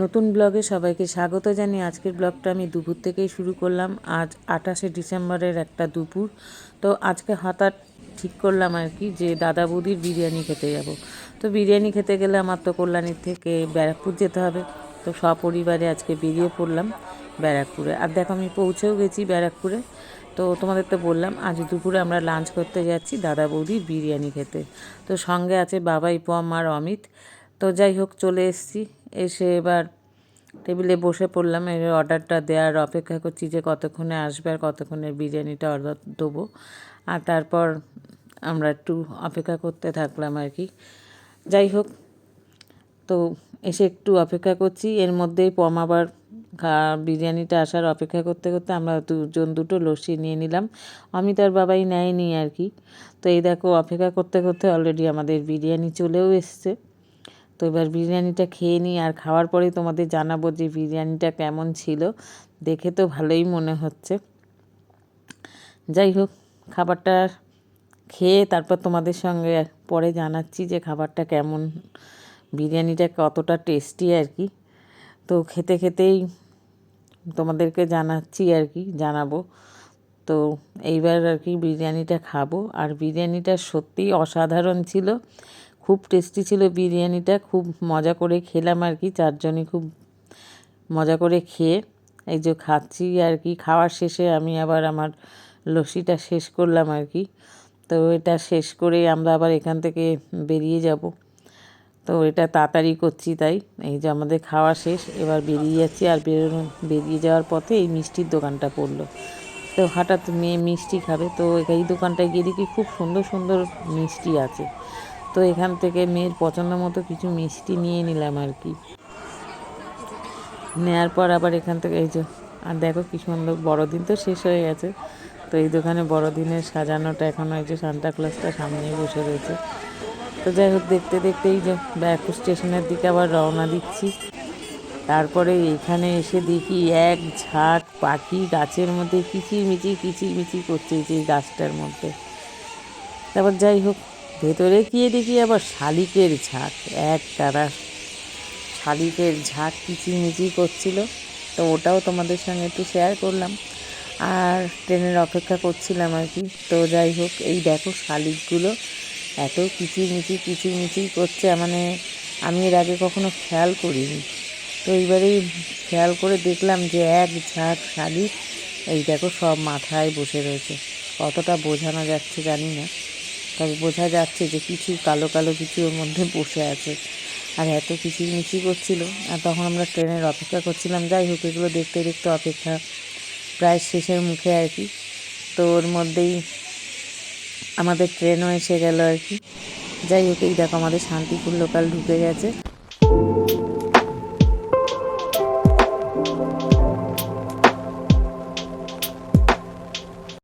নতুন ব্লগে সবাইকে স্বাগত জানি আজকের ব্লগটা আমি দুপুর থেকেই শুরু করলাম। আজ আঠাশে ডিসেম্বরের একটা দুপুর। তো আজকে হঠাৎ ঠিক করলাম আর কি যে দাদা বৌদির বিরিয়ানি খেতে যাব। তো বিরিয়ানি খেতে গেলে আমার তো কল্যাণীর থেকে ব্যারাকপুর যেতে হবে। তো সপরিবারে আজকে বেরিয়ে পড়লাম ব্যারাকপুরে। আর দেখো আমি পৌঁছেও গেছি ব্যারাকপুরে। তো তোমাদের তো বললাম, আজ দুপুরে আমরা লাঞ্চ করতে যাচ্ছি দাদা বৌদির বিরিয়ানি খেতে। তো সঙ্গে আছে বাবাই পম আর অমিত। তো যাই হোক, চলে এসেছি। এসে এবার টেবিলে বসে পড়লাম, এর অর্ডারটা দেওয়ার অপেক্ষা করছি যে কতক্ষণে আসবে আর কতক্ষণে বিরিয়ানিটা অর্ডার দেবো। আর তারপর আমরা একটু অপেক্ষা করতে থাকলাম আর কি। যাই হোক, তো এসে একটু অপেক্ষা করছি। এর মধ্যেই পম আবার বিরিয়ানিটা আসার অপেক্ষা করতে করতে আমরা দুজন দুটো লস্যি নিয়ে নিলাম। আমি অমিতার বাবাই নেয়নি আর কি। তো এই দেখো, অপেক্ষা করতে করতে অলরেডি আমাদের বিরিয়ানি চলেও এসছে। তো এবার বিরিয়ানিটা খেয়ে নিই আর খাওয়ার পরেই তোমাদের জানাব যে বিরিয়ানিটা কেমন ছিল। দেখে তো ভালোই মনে হচ্ছে। যাই হোক, খাবারটা খেয়ে তারপর তোমাদের সঙ্গে পরে জানাচ্ছি যে খাবারটা কেমন। বিরিয়ানিটা কতটা টেস্টি আর কি। তো খেতে খেতেই তোমাদেরকে জানাচ্ছি আর কি, জানাব। তো এইবার আর কি বিরিয়ানিটা খাব। আর বিরিয়ানিটা সত্যিই অসাধারণ ছিল। খুব টেস্টি ছিল বিরিয়ানিটা। খুব মজা করে খেলাম আর কি, চারজনই খুব মজা করে খেয়ে। এই যে খাচ্ছি আর কি খাওয়ার শেষে আমি আবার আমার লস্যিটা শেষ করলাম আর কি। তো এটা শেষ করে আমরা আবার এখান থেকে বেরিয়ে যাব। তো এটা তাড়াতাড়ি করছি তাই। এই যে আমাদের খাওয়া শেষ, এবার বেরিয়ে যাচ্ছি আর বেরোনো, বেরিয়ে যাওয়ার পথে এই মিষ্টির দোকানটা পড়ল। তো হঠাৎ মেয়ে মিষ্টি খাবে, তো এই দোকানটায় গিয়ে দেখি খুব সুন্দর সুন্দর মিষ্টি আছে। তো এখান থেকে মেয়ের পছন্দ মতো কিছু মিষ্টি নিয়ে নিলাম আর কি। নেওয়ার পর আবার এখান থেকে এই যে, আর দেখো কি সুন্দর বড়দিন তো শেষ হয়ে গেছে। তো এই দোকানে বড়দিনের সাজানোটা এখন ওই যে সান্তা ক্লাসটা সামনেই বসে রয়েছে। তো যাই হোক, দেখতে দেখতে এই যে ব্যারাকপুর স্টেশনের দিকে আবার রওনা দিচ্ছি। তারপরে এখানে এসে দেখি এক ঝাঁক পাখি গাছের মধ্যে কিচিরমিচির কিচিরমিচির করছে যে গাছটার মধ্যে। তারপর যাই হোক, ভেতরে গিয়ে দেখি আবার শালিকের ঝাঁক, এক তারা শালিকের ঝাঁক কিচিরমিচির করছিল। তো ওটাও তোমাদের সঙ্গে একটু শেয়ার করলাম। আর ট্রেনের অপেক্ষা করছিলাম আর কি। তো যাই হোক, এই দেখো শালিকগুলো এত কিচিরমিচির কিচিরমিচির করছে মানে আমি এর আগে কখনো খেয়াল করিনি। তো এইবারেই খেয়াল করে দেখলাম যে এক ঝাঁক শালিক, এই দেখো সব মাথায় বসে রয়েছে। কতটা বোঝানো যাচ্ছে জানি না, তবে বোঝা যাচ্ছে যে কিছু কালো কালো কিছু ওর মধ্যে বসে আছে। আর এত কিচিরমিচির করছিল, আর তখন আমরা ট্রেনের অপেক্ষা করছিলাম। যাই হোক, এগুলো দেখতে দেখতে অপেক্ষা প্রায় শেষের মুখে আর কি। তো ওর মধ্যেই আমাদের ট্রেনও এসে গেল আর কি। যাই হোক, এই দেখো আমাদের শান্তিপুর লোকাল ঢুকে গেছে।